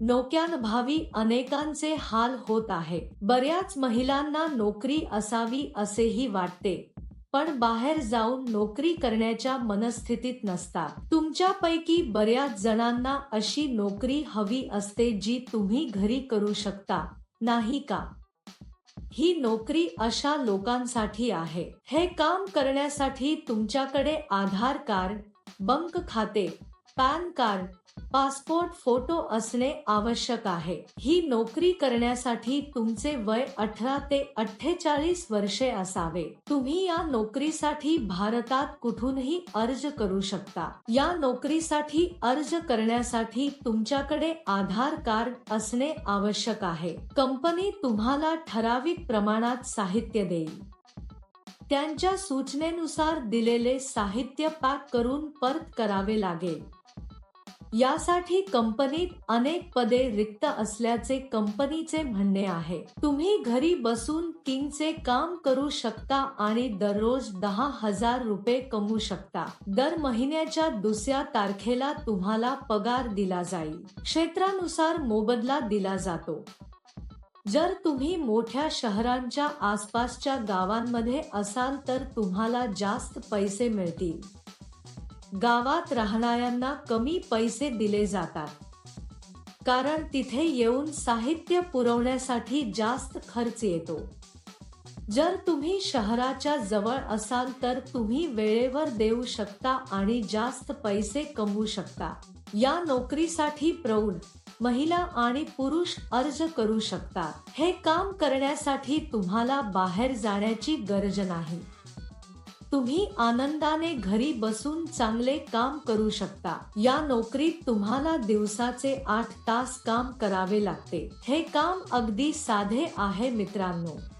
नोक्यानभावी अनेकांचे हाल होत आहे. बऱ्याच महिलांना नोकरी असावी असेही वाटते पण बाहेर जाऊन नोकरी करण्याच्या मनस्थितीत नसतात. तुमच्यापैकी बऱ्याच जणांना अशी नोकरी हवी असते जी तुम्ही घरी करू शकता नाही का? ही नोकरी अशा लोकांसाठी आहे. हे काम करण्यासाठी तुमच्याकडे आधार कार्ड बंक खाते पॅन कार्ड पासपोर्ट फोटो असणे आवश्यक आहे. ही नोकरी करण्यासाठी तुमचे वय अठरा ते अठ्ठेचाळीस वर्षे असावे. तुम्ही या नोकरीसाठी भारतात कुठूनही अर्ज करू शकता. या नोकरीसाठी अर्ज करण्यासाठी तुमच्याकडे आधार कार्ड असणे आवश्यक आहे. कंपनी तुम्हाला ठराविक प्रमाणात साहित्य देईल. त्यांच्या सूचनेनुसार दिलेले साहित्य पॅक करून परत करावे लागेल. यासाठी कंपनीत अनेक पदे रिक्त असल्याचे कंपनीचे म्हणणे आहे. तुम्ही घरी बसून किंगचे काम करू शकता आणि दररोज दहा हजार रुपये कमवू शकता. दर महिन्याच्या दुसऱ्या तारखेला तुम्हाला पगार दिला जाईल. क्षेत्रानुसार मोबदला दिला जातो. जर तुम्ही मोठ्या शहरांच्या आसपासच्या गावांमध्ये असाल तर तुम्हाला जास्त पैसे मिळतील. गावात राहणाऱ्यांना कमी पैसे दिले जातात. कारण तिथे येऊन साहित्य पुरवण्यासाठी जास्त खर्च येतो. जर तुम्ही शहराच्या जवळ असाल तर तुम्ही वेळेवर देऊ शकता आणि जास्त पैसे कमवू शकता. या नोकरीसाठी प्रौढ महिला आणि पुरुष अर्ज करू शकतात हे काम करण्यासाठी तुम्हाला बाहेर जाण्याची गरज नाही. तुम्ही आनंदाने घरी बसून चांगले काम करू शकता. या नोकरीत तुम्हाला दिवसाचे आठ तास काम करावे लागते. हे काम अगदी साधे आहे मित्रांनो.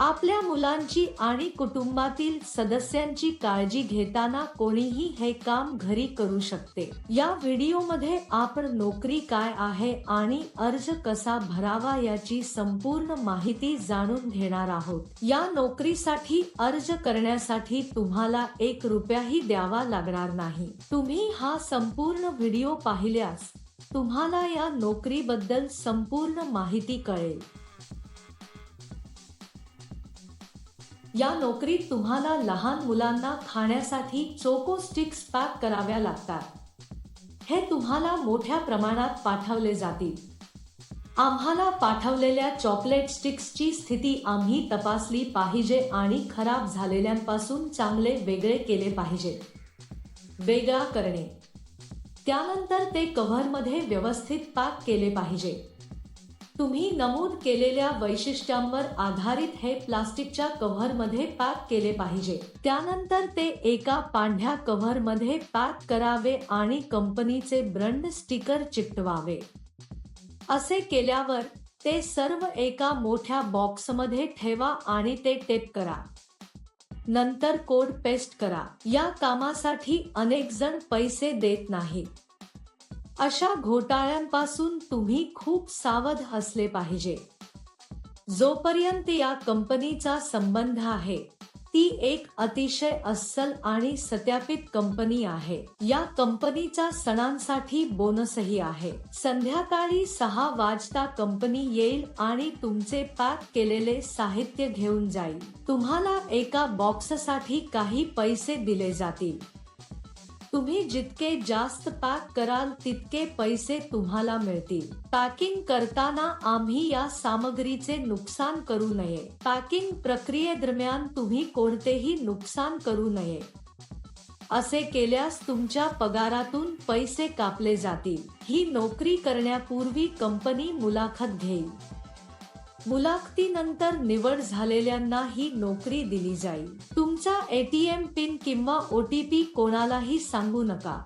आपल्या मुलांची आणि कुटुंबातील सदस्यांची काळजी घेताना कोणीही हे काम घरी करू शकते. या व्हिडिओमध्ये आपण नोकरी काय आहे आणि अर्ज कसा भरावा याची संपूर्ण माहिती जाणून घेणार आहोत. या नोकरीसाठी अर्ज करण्यासाठी तुम्हाला एक रुपयाही द्यावा लागणार नाही. तुम्ही हा संपूर्ण व्हिडिओ पाहिल्यास तुम्हाला या नोकरीबद्दल संपूर्ण माहिती कळेल. या नोकरीत तुम्हाला लहान मुलांना खाण्यासाठी चोको स्टिक्स पॅक कराव्या लागतात. हे तुम्हाला मोठ्या प्रमाणात पाठवले जातील. आम्हाला पाठवलेल्या चॉकलेट स्टिक्सची स्थिती आम्ही तपासली पाहिजे आणि खराब झालेल्यांपासून चांगले वेगळे केले पाहिजे. वेगळा करणे. त्यानंतर ते कव्हरमध्ये व्यवस्थित पॅक केले पाहिजे. तुम्ही नमूद केलेल्या वैशिष्ट्यांवर आधारित हे प्लास्टिकच्या कव्हरमध्ये पॅक केले पाहिजे. त्यानंतर ते एका पांढऱ्या कव्हरमध्ये पॅक करावे आणि कंपनीचे ब्रंड स्टिकर चिकटवावे. असे केल्यावर ते सर्व एका मोठ्या बॉक्समध्ये ठेवा आणि ते टेप करा. नंतर कोड पेस्ट करा. या कामासाठी अनेक जण पैसे देत नाहीत. अशा घोटाळ्यांपासून तुम्ही खूप सावध असले पाहिजे. जोपर्यंत या कंपनीचा संबंध आहे ती एक अतिशय अस्सल आणि सत्यापित कंपनी आहे. या कंपनीचा सणांसाठी बोनसही आहे. संध्याकाळी सहा वाजता कंपनी येईल आणि तुमचे पॅक केलेले साहित्य घेऊन जाईल. तुम्हाला एका बॉक्ससाठी काही पैसे दिले जातील. तुम्ही जितके जास्त पॅक कराल तितके पैसे तुम्हाला मिळतील. पॅकिंग करताना आम्ही या सामग्रीचे नुकसान करू नये. पॅकिंग प्रक्रियेदरम्यान तुम्ही कोणतेही नुकसान करू नये. असे केल्यास तुमच्या पगारातून पैसे कापले जातील. ही नोकरी करण्यापूर्वी कंपनी मुलाखत घेईल. मुलाखतीनंतर निवड झालेल्यांना ही नोकरी दिली जाईल. तुमचा एटीएम पिन किंवा ओटीपी कोणालाही सांगू नका.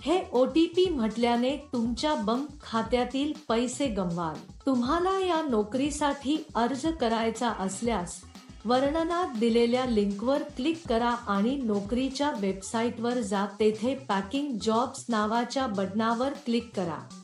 हे ओटीपी म्हटल्याने तुमच्या बंक खात्यातील पैसे गमवाल. तुम्हाला या नोकरीसाठी अर्ज करायचा असल्यास वर्णनात दिलेल्या लिंकवर क्लिक करा आणि नोकरीच्या वेबसाईटवर जा. तेथे पॅकिंग जॉब्स नावाच्या बटनावर क्लिक करा.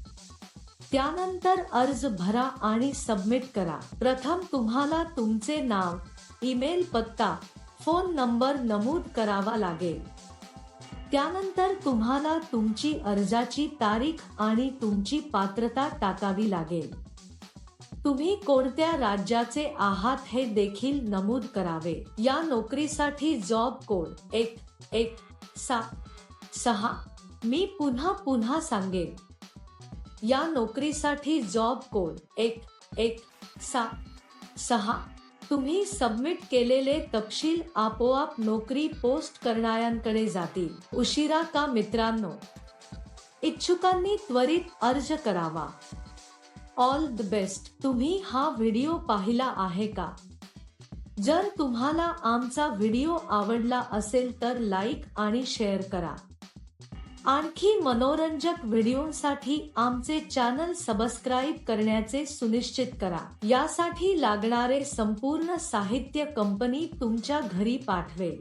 त्यानंतर अर्ज भरा आणि सबमिट करा. प्रथम तुम्हाला तुमचे नाव ईमेल पत्ता फोन नंबर नमूद करावा लागेल. त्यानंतर तुम्हाला तुमची अर्जाची तारीख आणि तुमची पात्रता टाकावी लागेल. तुम्ही कोणत्या राज्याचे आहात हे देखील नमूद करावे. या नोकरीसाठी जॉब कोड एक एक सात सहा. मी पुन्हा पुन्हा सांगेन. या नोकरीसाठी जॉब कोड एक एक सात सहा. तुम्ही सबमिट केलेले तपशील आपोआप नोकरी पोस्ट करणाऱ्यांकडे जातील. उशिरा का मित्रांनो? इच्छुकांनी त्वरित अर्ज करावा. ऑल द बेस्ट तुम्ही हा व्हिडिओ पाहिला आहे का? जर तुम्हाला आमचा व्हिडिओ आवडला असेल तर लाईक आणि शेअर करा. आणखी मनोरंजक व्हिडिओसाठी आमचे चॅनल सबस्क्राईब करण्याचे सुनिश्चित करा. यासाठी लागणारे संपूर्ण साहित्य कंपनी तुमच्या घरी पाठवेल.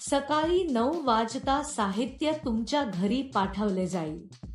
सकाळी नऊ वाजता साहित्य तुमच्या घरी पाठवले जाईल.